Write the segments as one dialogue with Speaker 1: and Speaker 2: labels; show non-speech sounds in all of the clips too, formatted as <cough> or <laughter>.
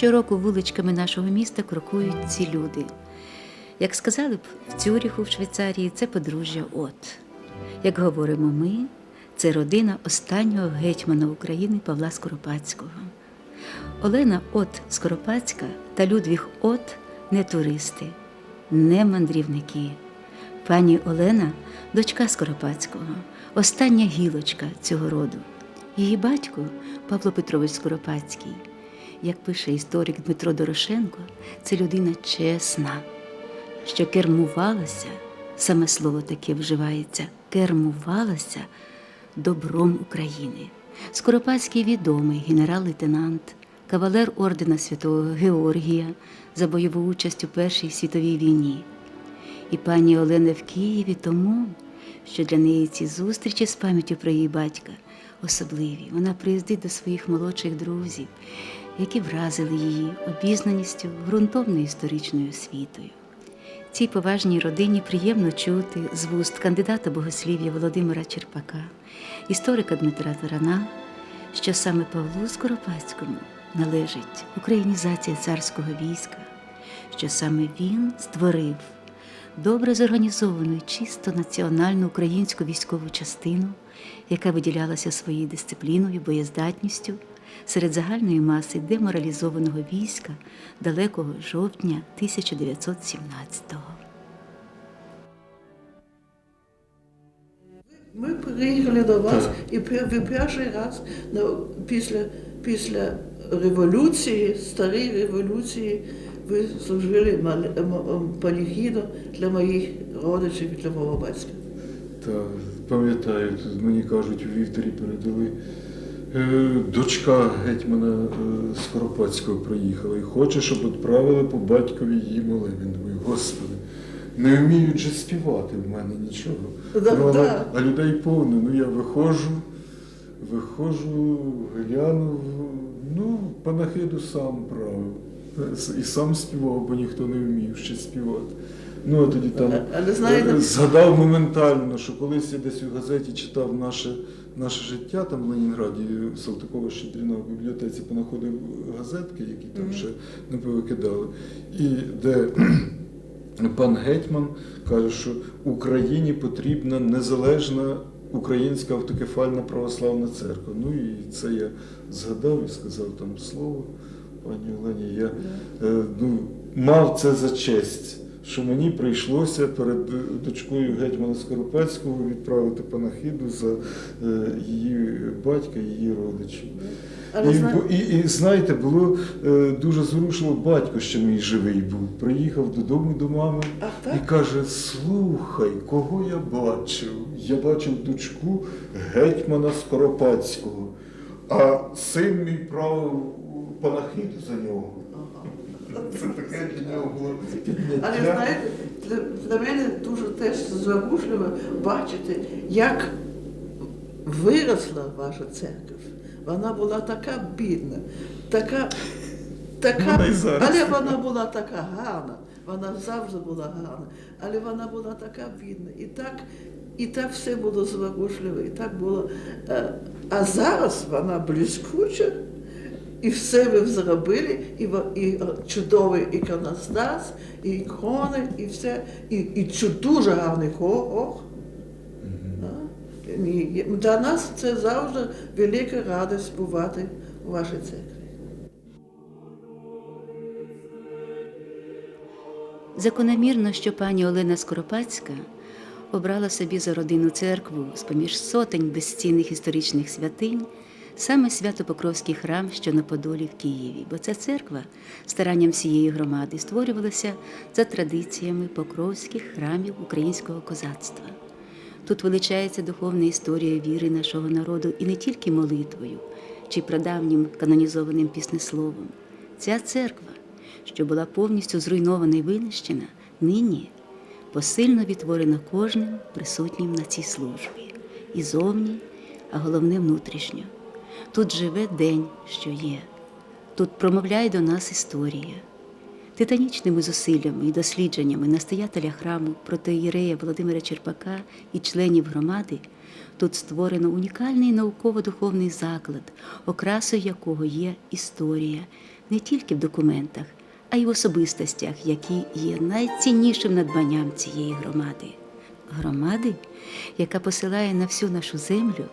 Speaker 1: щороку вуличками нашого міста крокують ці люди. Як сказали б в Цюріху, в Швейцарії, це подружжя От. Як говоримо ми, це родина останнього гетьмана України Павла Скоропадського. Олена От Скоропадська та Людвіг От не туристи, не мандрівники. Пані Олена дочка Скоропадського, остання гілочка цього роду. Її батько Павло Петрович Скоропадський. Як пише історик Дмитро Дорошенко, це людина чесна, що кермувалася, саме слово таке вживається, кермувалася добром України. Скоропадський відомий генерал-лейтенант, кавалер ордена Святого Георгія за бойову участь у Першій світовій війні. І пані Олена в Києві тому, що для неї ці зустрічі з пам'яттю про її батька особливі. Вона приїздить до своїх молодших друзів, які вразили її обізнаністю, ґрунтовною історичною освітою. Цій поважній родині приємно чути з вуст кандидата богослів'я Володимира Черпака, історика Дмитра Тарана, що саме Павлу Скоропадському належить українізація царського війська, що саме він створив добре зорганізовану і чисто національну українську військову частину, яка виділялася своєю дисципліною, боєздатністю серед загальної маси деморалізованого війська далекого жовтня 1917-го.
Speaker 2: Ми приїхали до вас, і ви перший раз після, після революції, старої революції, ви служили мал- м- м- панихіду для моїх родичів і для мого батька.
Speaker 3: Та пам'ятаю, мені кажуть, у вівторі передали. Е, Дочка гетьмана е, Скоропадського приїхала і хоче, щоб відправили по батькові її молебень. Думаю, господи, не вміють же співати в мене нічого.
Speaker 2: Да,
Speaker 3: ну, але,
Speaker 2: да.
Speaker 3: А людей повно. Ну я виходжу, виходжу, гляну, ну, панахиду сам правив. І сам співав, бо ніхто не вмів ще співати. Ну, а тоді там
Speaker 2: Але знаєте-
Speaker 3: згадав моментально, що колись я десь у газеті читав наше, наше життя там в Ленінграді, Салтикова Щедріна в бібліотеці понаходив газетки, які там ще не повикидали. І де <clears throat> пан Гетьман каже, що Україні потрібна незалежна українська автокефальна православна церква. Ну і це я згадав і сказав там слово пані Олені. Я е, ну, мав це за честь. Що мені прийшлося перед дочкою гетьмана Скоропадського відправити панахиду за е, її батька, її родичів. І, і, і знаєте, було е, дуже зворушливо, батько ще мій живий був. Приїхав додому до мами і каже: Слухай, кого я бачив? Я бачив дочку гетьмана Скоропадського, а син мій правив панахиду за нього. Це таке для було.
Speaker 2: Але знаєте, для, для мене дуже теж зворушливо бачити, як виросла ваша церква. Вона була така бідна, така, така,
Speaker 3: зараз.
Speaker 2: але вона була така гарна. Вона завжди була гарна, але вона була така бідна. І так, і так все було зворушливо, і так було. е, А зараз вона блискуча, і все ви зробили, і, і е, чудовий іконостас, і ікони, і все, і, і дуже гарний хор. Да? І Для нас це завжди велика радість бувати у вашій церкві.
Speaker 1: Закономірно, що пані Олена Скоропадська обрала собі за родину церкву з поміж сотень безцінних історичних святинь саме Свято-Покровський храм, що на Подолі в Києві, бо ця церква старанням всієї громади створювалася за традиціями покровських храмів українського козацтва. Тут величається духовна історія віри нашого народу і не тільки молитвою чи прадавнім канонізованим піснесловом. Ця церква, що була повністю зруйнована і винищена, нині посильно відтворена кожним присутнім на цій службі. І зовні, а головне внутрішньо. Тут живе день, що є. Тут промовляє до нас історія. Титанічними зусиллями і дослідженнями настоятеля храму протоієрея Володимира Черпака і членів громади тут створено унікальний науково-духовний заклад, окрасою якого є історія, не тільки в документах, а й в особистостях, які є найціннішим надбанням цієї громади. Громади, яка посилає на всю нашу землю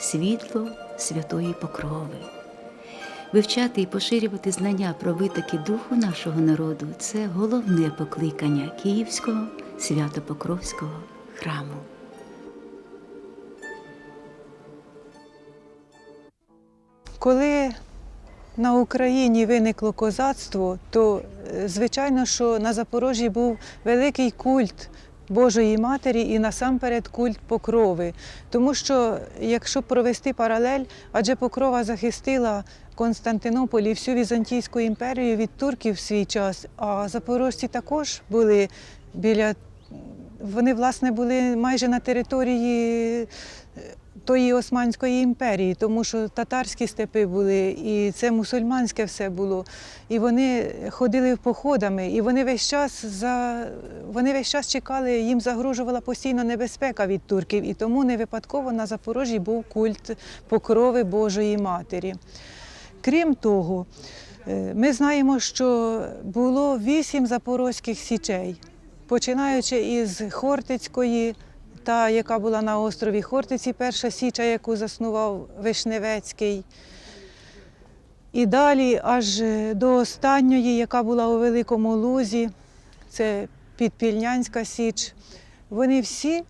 Speaker 1: світло святої покрови. Вивчати і поширювати знання про витоки духу нашого народу це головне покликання Київського Свято-Покровського храму.
Speaker 4: Коли на Україні виникло козацтво, то е, звичайно, що на Запорожжі був великий культ Божої Матері і насамперед культ покрови. Тому що, якщо провести паралель, адже покрова захистила Константинополь і всю Візантійську імперію від турків в свій час, а запорожці також були біля. Вони, власне, були майже на території е, тої Османської імперії, тому що татарські степи були, і це мусульманське все було. І вони ходили походами, і вони весь час за вони весь час чекали, їм загрожувала постійно небезпека від турків, і тому не випадково на Запорожжі був культ покрови Божої Матері. Крім того, е, ми знаємо, що було вісім запорозьких січей, починаючи із Хортицької, та яка була на острові Хортиці, перша січа, яку заснував Вишневецький. І далі аж до останньої, яка була у Великому Лузі, це Підпільнянська Січ. Вони всі,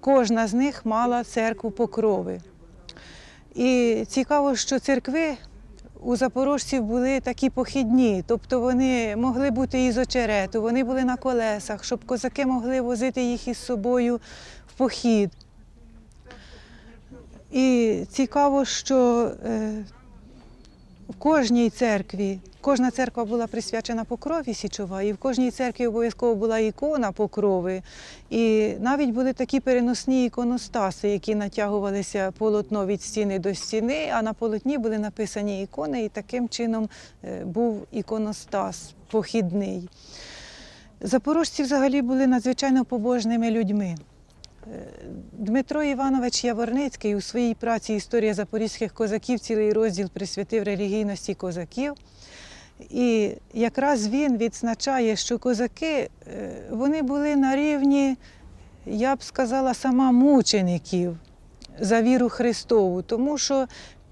Speaker 4: кожна з них мала церкву покрови. І цікаво, що церкви у запорожців були такі похідні, тобто вони могли бути із очерету, вони були на колесах, щоб козаки могли возити їх із собою похід. І цікаво, що е, в кожній церкві, кожна церква була присвячена покрові Січова, і в кожній церкві обов'язково була ікона покрови. І навіть були такі переносні іконостаси, які натягувалися полотно від стіни до стіни, а на полотні були написані ікони, і таким чином е, був іконостас похідний. Запорожці взагалі були надзвичайно побожними людьми. Дмитро Іванович Яворницький у своїй праці Історія запорізьких козаків цілий розділ присвятив релігійності козаків. І якраз він відзначає, що козаки е, вони були на рівні, я б сказала, сама мучеників за віру Христову, тому що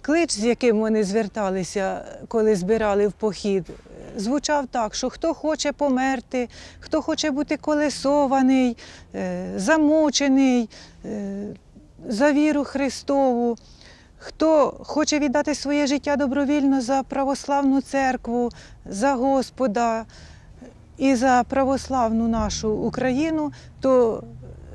Speaker 4: клич, з яким вони зверталися, коли збирали в похід, е, звучав так, що хто хоче померти, хто хоче бути колесований, е, замучений е, за віру Христову. Хто хоче віддати своє життя добровільно за православну церкву, за Господа і за православну нашу Україну, то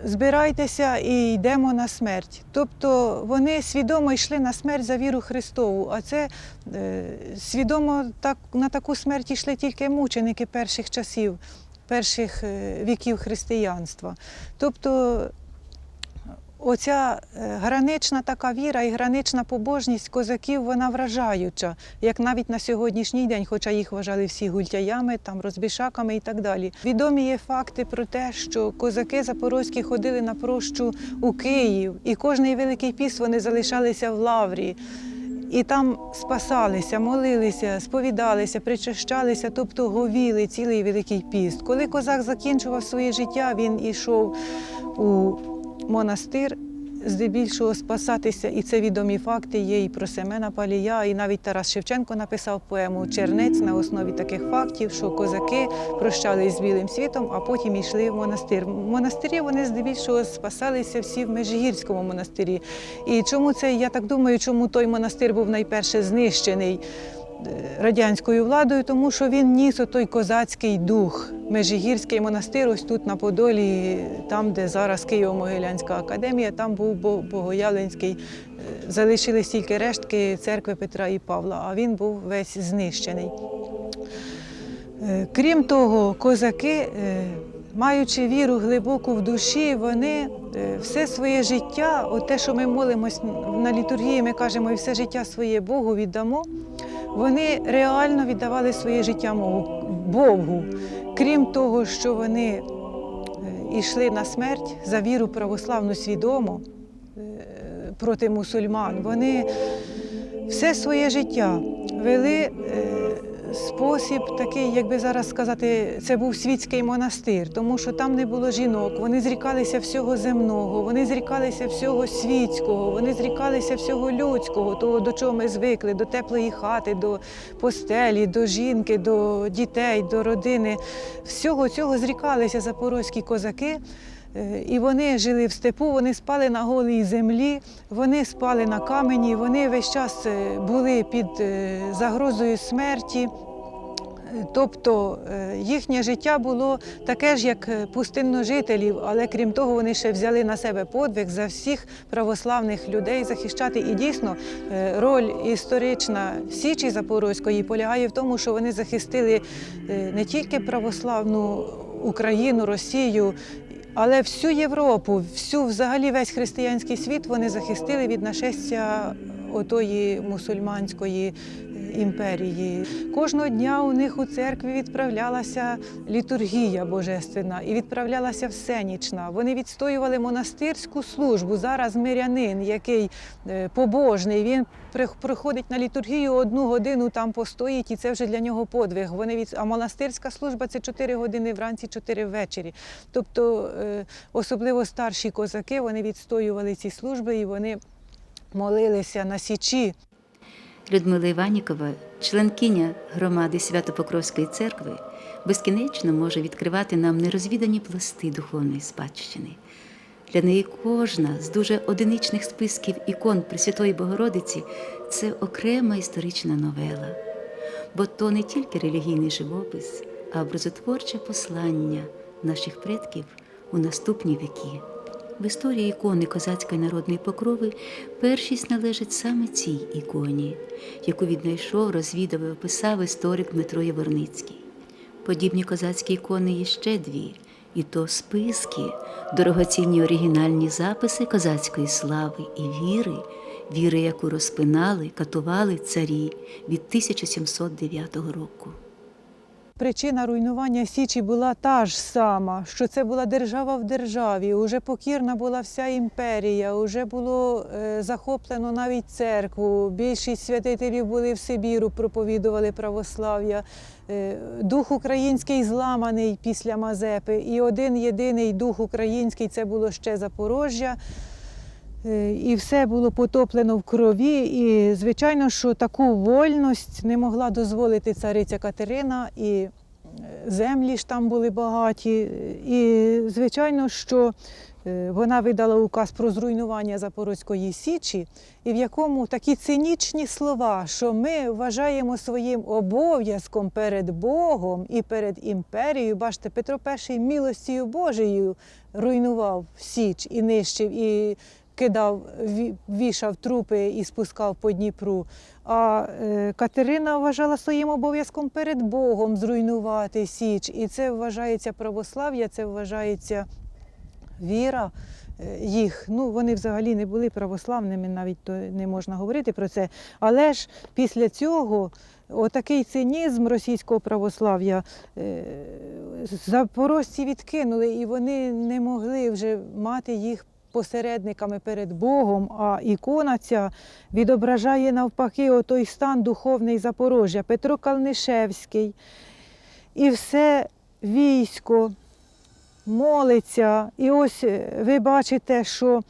Speaker 4: збирайтеся і йдемо на смерть. Тобто вони свідомо йшли на смерть за віру Христову, а це е, свідомо так, на таку смерть йшли тільки мученики перших часів, перших е, віків християнства. Тобто Оця е, гранична така віра і гранична побожність козаків, вона вражаюча, як навіть на сьогоднішній день, хоча їх вважали всі гультяями, там розбішаками і так далі. Відомі є факти про те, що козаки запорозькі ходили на прощу у Київ, і кожний великий піс вони залишалися в лаврі. І там спасалися, молилися, сповідалися, причащалися, тобто говіли цілий великий піст. Коли козак закінчував своє життя, він ішов у монастир здебільшого спасатися, і це відомі факти є і про Семена Палія, і навіть Тарас Шевченко написав поему Чернець на основі таких фактів, що козаки прощались з білим світом, а потім йшли в монастир. В монастирі вони здебільшого спасалися всі в Межигірському монастирі. І чому це, я так думаю, чому той монастир був найперше знищений? Радянською владою, тому що він ніс отой козацький дух. Межигірський монастир, ось тут на Подолі, там, де зараз Києво-Могилянська академія, там був Бо- Богоявленський. Е, Залишились тільки рештки церкви Петра і Павла, а він був весь знищений. Е, Крім того, козаки, е, маючи віру глибоку в душі, вони все своє життя, от те, що ми молимось на літургії, ми кажемо, і все життя своє Богу віддамо. Вони реально віддавали своє життя Богу. Крім того, що вони е, йшли на смерть за віру православну свідомо е, проти мусульман, вони все своє життя вели спосіб такий, як би зараз сказати, це був світський монастир, тому що там не було жінок. Вони зрікалися всього земного, вони зрікалися всього світського, вони зрікалися всього людського, того, до чого ми звикли, до теплої хати, до постелі, до жінки, до дітей, до родини. Всього цього зрікалися запорозькі козаки. Е, І вони жили в степу, вони спали на голій землі, вони спали на камені, вони весь час е, були під е, загрозою смерті. Тобто е, їхнє життя було таке ж, як е, пустинножителів, але крім того, вони ще взяли на себе подвиг за всіх православних людей захищати. І дійсно е, роль історична Січі Запорозької полягає в тому, що вони захистили не тільки православну Україну, Росію. Але всю Європу, всю взагалі весь християнський світ вони захистили від нашестя отої мусульманської імперії. Кожного дня у них у церкві відправлялася літургія божественна і відправлялася всенічна. Вони відстоювали монастирську службу. Зараз мирянин, який е, побожний, він приходить на літургію одну годину там постоїть, і це вже для нього подвиг. Вони від... А монастирська служба це 4 години вранці, 4 ввечері. Тобто, е, особливо старші козаки, вони відстоювали ці служби і вони молилися на січі.
Speaker 1: Людмила Іванікова, членкиня громади Свято-Покровської церкви, безкінечно може відкривати нам нерозвідані пласти духовної спадщини. Для неї кожна з дуже одиничних списків ікон Пресвятої Богородиці це окрема історична новела, бо то не тільки релігійний живопис, а образотворче послання наших предків у наступні віки. В історії ікони козацької народної покрови першість належить саме цій іконі, яку віднайшов, розвідав і описав історик Дмитро Яворницький. Подібні козацькі ікони є ще дві, і то списки, дорогоцінні оригінальні записи козацької слави і віри, віри, яку розпинали, катували царі від 1709 року.
Speaker 4: Причина руйнування Січі була та ж сама, що це була держава в державі, уже покірна була вся імперія, уже було е, захоплено навіть церкву. Більшість святителів були в Сибіру, проповідували православ'я. Е, дух український зламаний після Мазепи, і один єдиний дух український це було ще Запорожжя. Е, І все було потоплено в крові. І, звичайно, що таку вольність не могла дозволити цариця Катерина, і е, землі ж там були багаті. І, звичайно, що е, вона видала указ про зруйнування Запорозької Січі, і в якому такі цинічні слова, що ми вважаємо своїм обов'язком перед Богом і перед імперією. Бачите, Петро І милостію Божою руйнував Січ і нищив. і кидав, вішав трупи і спускав по Дніпру. А е, Катерина вважала своїм обов'язком перед Богом зруйнувати Січ. І це вважається православ'я, це вважається віра е, їх. Ну, вони взагалі не були православними, навіть то не можна говорити про це. Але ж після цього отакий цинізм російського православ'я е, запорожці відкинули, і вони не могли вже мати їх посередниками перед Богом, а ікона ця відображає навпаки отой стан духовний Запорожжя, Петро Калнишевський. І все військо молиться. І ось е, ви бачите, що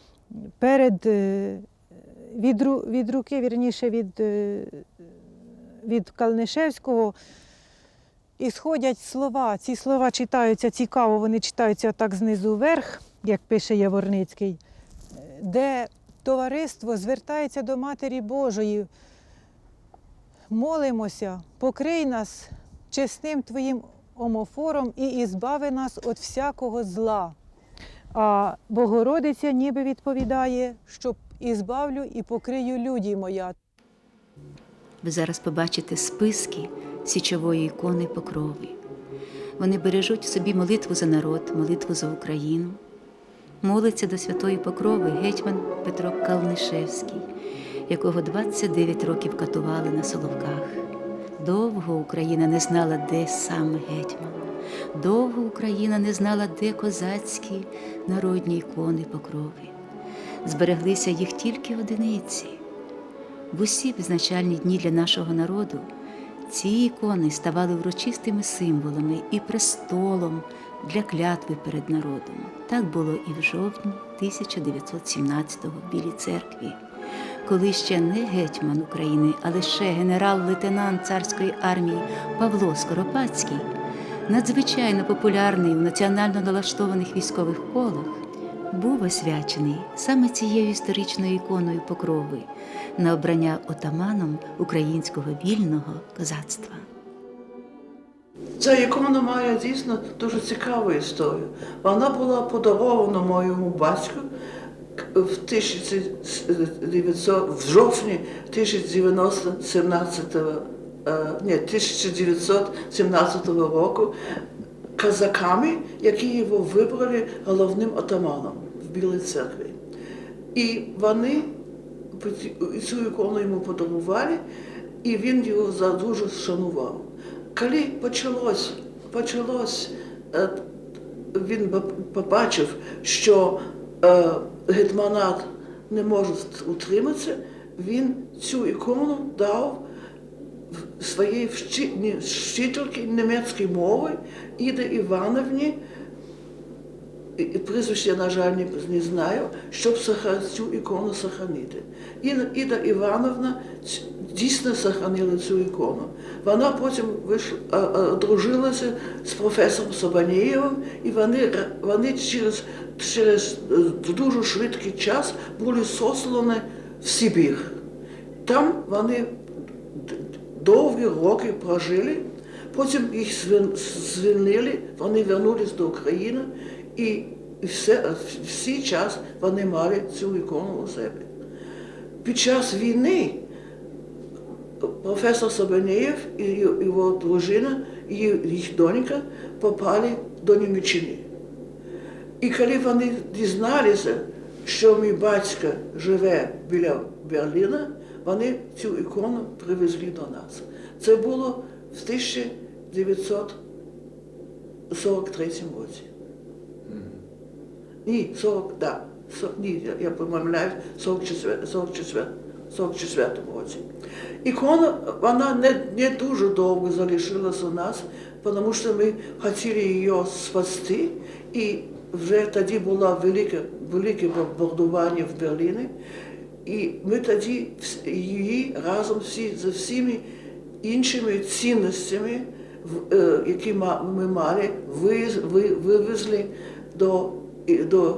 Speaker 4: перед е, від, від руки, вірніше, від, е, від Калнишевського і слова. Ці слова читаються цікаво, вони читаються так знизу вверх, як пише Яворницький, де товариство звертається до Матері Божої. Молимося, покрий нас чесним Твоїм омофором і ізбави нас від всякого зла. А Богородиця ніби відповідає, що ізбавлю і покрию люді моя.
Speaker 1: Ви зараз побачите списки січової ікони Покрови. Вони бережуть в собі молитву за народ, молитву за Україну. Молиться до святої Покрови гетьман Петро Калнишевський, якого 29 років катували на Соловках. Довго Україна не знала, де саме гетьман. Довго Україна не знала, де козацькі народні ікони Покрови. Збереглися їх тільки одиниці. В усі визначальні дні для нашого народу ці ікони ставали урочистими символами і престолом для клятви перед народом. Так було і в жовтні 1917-го в Білій церкві, коли ще не гетьман України, а лише генерал-лейтенант царської армії Павло Скоропадський, надзвичайно популярний у національно налаштованих військових колах, був освячений саме цією історичною іконою покрови на обрання отаманом українського вільного козацтва.
Speaker 2: Ця ікона має дійсно дуже цікаву історію. Вона була подарована моєму батьку в 1900, в жовтні 1917, е, ні, 1917 року казаками, які його вибрали головним отаманом в Білій церкві. І вони цю ікону йому подарували, і він його за- дуже шанував. Коли почалось, почалось е, він побачив, що е, гетьманат не може утриматися, він цю ікону дав своїй вчительці немецької мови Іде Івановні, прізвище я, на жаль, не, знаю, щоб цю ікону сохранити. Іда, Іда Івановна дійсно сохранила цю ікону. Вона потім одружилася з професором Собанієвим, і вони, вони через, через е, дуже швидкий час були сослані в Сибір. Там вони довгі роки прожили, потім їх звільнили, вони вернулись до України і і все, всі час вони мали цю ікону у себе. Під час війни професор Собянєєв і його дружина, і їх донька попали до Німеччини. І коли вони дізналися, що мій батько живе біля Берліна, вони цю ікону привезли до нас. Це було в 1943 році. Ні, 40, да, со- ні, я, помиляюсь, 44, 44, 44 році. Ікона, вона не, не дуже довго залишилась у нас, тому що ми хотіли її спасти, і вже тоді було велике, велике бомбардування в Берліні, і ми тоді її разом всі, з всіми іншими цінностями, е, які ми мали, вивезли до, до,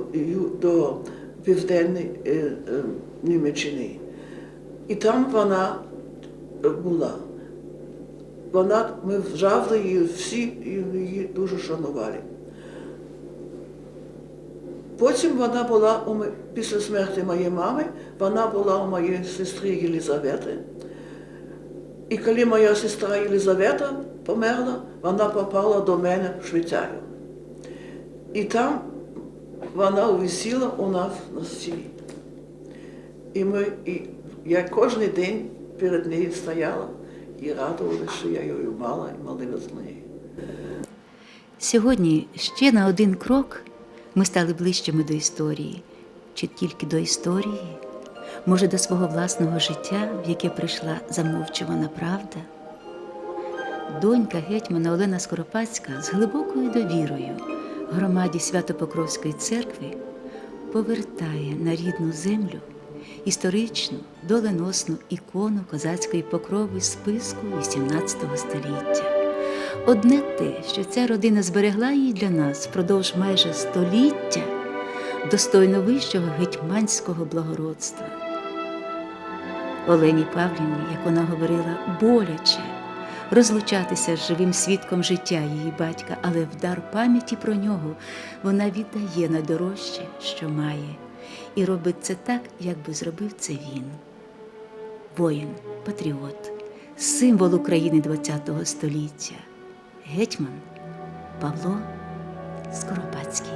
Speaker 2: до південної е, е, Німеччини. І там вона е, була. Вона, ми завжди її всі її дуже шанували. Потім вона була після смерті моєї мами, вона була у моєї сестри Єлизавети. І коли моя сестра Єлизавета померла, вона попала до мене в Швейцарію. І там вона висіла у нас на стілі. І ми, і я кожен день перед нею стояла і радувалася, що я її мала і молилась на неї.
Speaker 1: Сьогодні ще на один крок ми стали ближчими до історії, чи тільки до історії, може, до свого власного життя, в яке прийшла замовчувана правда. Донька гетьмана Олена Скоропадська з глибокою довірою громаді Свято-Покровської церкви повертає на рідну землю історичну доленосну ікону козацької покрови списку XVIII століття. Одне те, що ця родина зберегла її для нас впродовж майже століття, достойно вищого гетьманського благородства. Олені Павлівні, як вона говорила, боляче розлучатися з живим свідком життя її батька, але в дар пам'яті про нього вона віддає найдорожче, що має, і робить це так, як би зробив це він. Воїн, патріот, символ України ХХ століття, гетьман Павло Скоропадський.